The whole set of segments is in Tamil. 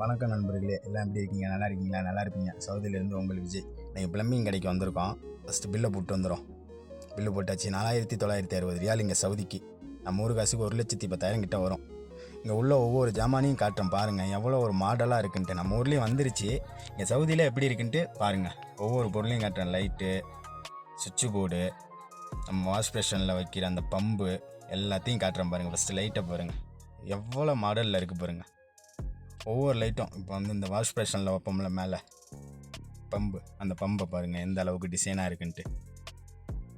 வணக்கம் நண்பர்களே. எல்லாம் எப்படி இருக்கீங்க? நல்லா இருக்கீங்களா? நல்லா இருப்பீங்க. சவுதியிலேருந்து உங்கள் விஜய். நீங்கள் பிளம்பிங் கடைக்கு வந்திருக்கோம். ஃபஸ்ட்டு பில்லை போட்டு வந்துடும் பில்லு போட்டாச்சு. நாலாயிரத்தி தொள்ளாயிரத்தி அறுபது ரியால் இங்கே சவுதிக்கு. நம்ம ஊர் காசுக்கு ஒரு லட்சத்தி பத்தாயிரம் கிட்ட வரும். இங்கே உள்ள ஒவ்வொரு ஜாமானையும் காட்டுறேன் பாருங்கள் எவ்வளோ ஒரு மாடலாக இருக்குன்ட்டு. நம்ம ஊர்லேயும் வந்துருச்சு. இங்கே சவுதியில் எப்படி இருக்குன்ட்டு பாருங்கள் ஒவ்வொரு பொருளையும் காட்டுறேன். லைட்டு சுவிட்சு போர்டு நம்ம வாஷ் பேஷனில் வைக்கிற அந்த பம்பு எல்லாத்தையும் காட்டுறேன் பாருங்கள் ஃபஸ்ட்டு லைட்டை பாருங்கள் எவ்வளோ மாடலில் இருக்குது பாருங்கள் ஒவ்வொரு லைட்டும் இப்போ வந்து இந்த வாஷ் பேஷனில் வைப்போம்ல மேலே. பம்பு. அந்த பம்பை பாருங்கள் எந்த அளவுக்கு டிசைனாக இருக்குன்ட்டு.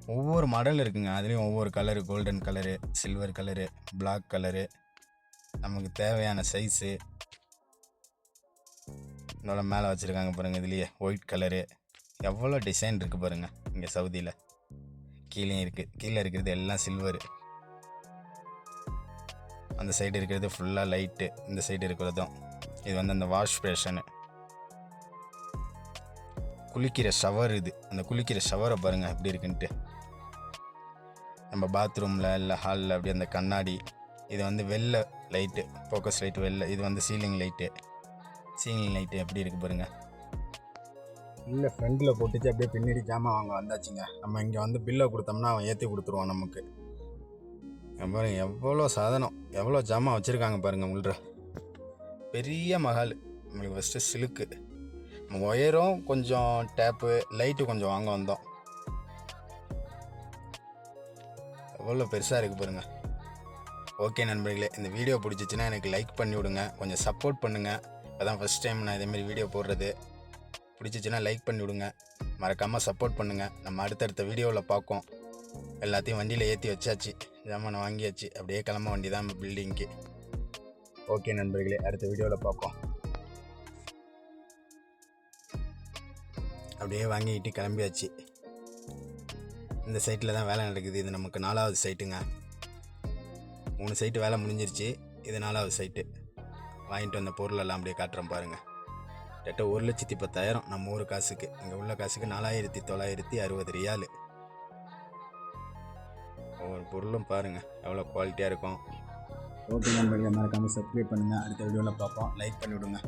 ஒவ்வொரு மாடல் இருக்குங்க. அதுலேயும் ஒவ்வொரு colour golden colour silver colour black colour நமக்கு தேவையான சைஸு இதோட மேலே வச்சுருக்காங்க பாருங்கள் இதுலேயே ஒயிட் கலரு எவ்வளோ டிசைன் இருக்குது பாருங்கள் இங்கே சவுதியில். கீழே இருக்குது கீழே இருக்கிறது எல்லாம் சில்வரு அந்த சைடு இருக்கிறது ஃபுல்லாக லைட்டு இந்த சைடு இருக்கிறதும் இது வந்து அந்த வாஷ் பேஷனு குளிக்கிற ஷவர் இது. அந்த குளிக்கிற ஷவரை பாருங்கள் எப்படி இருக்குன்ட்டு. நம்ம பாத்ரூமில் இல்லை ஹாலில் அப்படி அந்த கண்ணாடி இது வந்து வெள்ளை லைட்டு ஃபோக்கஸ் லைட்டு வெளில இது வந்து சீலிங் லைட்டு சீலிங் லைட்டு எப்படி இருக்குது பாருங்கள் இல்லை ஃப்ரண்டில் போட்டுச்சு அப்படியே பின்னாடி ஜாமான் வாங்க வந்தாச்சுங்க. நம்ம இங்கே வந்து பில்லை கொடுத்தோம்னா அவன் ஏற்றி கொடுத்துருவான் நமக்கு. பாருங்க எவ்வளோ சாதனம் எவ்வளோ ஜாமான் வச்சுருக்காங்க பாருங்கள் உள்ள. பெரிய மஹால் நம்மளுக்கு ஃபஸ்ட்டு சிலுக்கு. நம்ம ஒயரும் கொஞ்சம் டேப்பு லைட்டு கொஞ்சம் வாங்க வந்தோம். எவ்வளோ பெருசாக இருக்குது பாருங்க. ஓகே நண்பர்களே இந்த வீடியோ பிடிச்சிச்சின்னா எனக்கு லைக் பண்ணி விடுங்க. கொஞ்சம் சப்போர்ட் பண்ணுங்கள் அதான் ஃபஸ்ட் டைம் நான் இதேமாரி வீடியோ போடுறது. பிடிச்சிச்சின்னா லைக் பண்ணி விடுங்க. மறக்காமல் சப்போர்ட் பண்ணுங்கள் நம்ம அடுத்தடுத்த வீடியோவில் பார்ப்போம் எல்லாத்தையும் வண்டியில் ஏற்றி வச்சாச்சு. ஜாமானை வாங்கியாச்சு. அப்படியே கிளம்ப வண்டி தான் பில்டிங்க்கு ஓகே நண்பர்களே அடுத்த வீடியோவில் பார்ப்போம். அப்படியே வாங்கிக்கிட்டு கிளம்பியாச்சு. இந்த சைட்டில் தான் வேலை நடக்குது. இது நமக்கு நாலாவது சைட்டுங்க. மூணு சைட்டு வேலை முடிஞ்சிருச்சு. இது நாலாவது சைட்டு. வாங்கிட்டு வந்த பொருளெல்லாம் அப்படியே காட்டுறேன் பாருங்கள் கிட்ட ஒரு லட்சத்தி பத்தாயிரம். நம்ம ஊர் காசுக்கு. இங்கே உள்ள காசுக்கு நாலாயிரத்தி தொள்ளாயிரத்தி அறுபது ரியாலு. ஒவ்வொரு பொருளும் பாருங்கள் எவ்வளோ குவாலிட்டியாக இருக்கும். ஓகே நண்பர்களை மறக்காமல் சப்ஸ்கிரைப் பண்ணுங்கள் அடுத்த வீடியோவில் பார்ப்போம். லைக் பண்ணிவிடுங்க.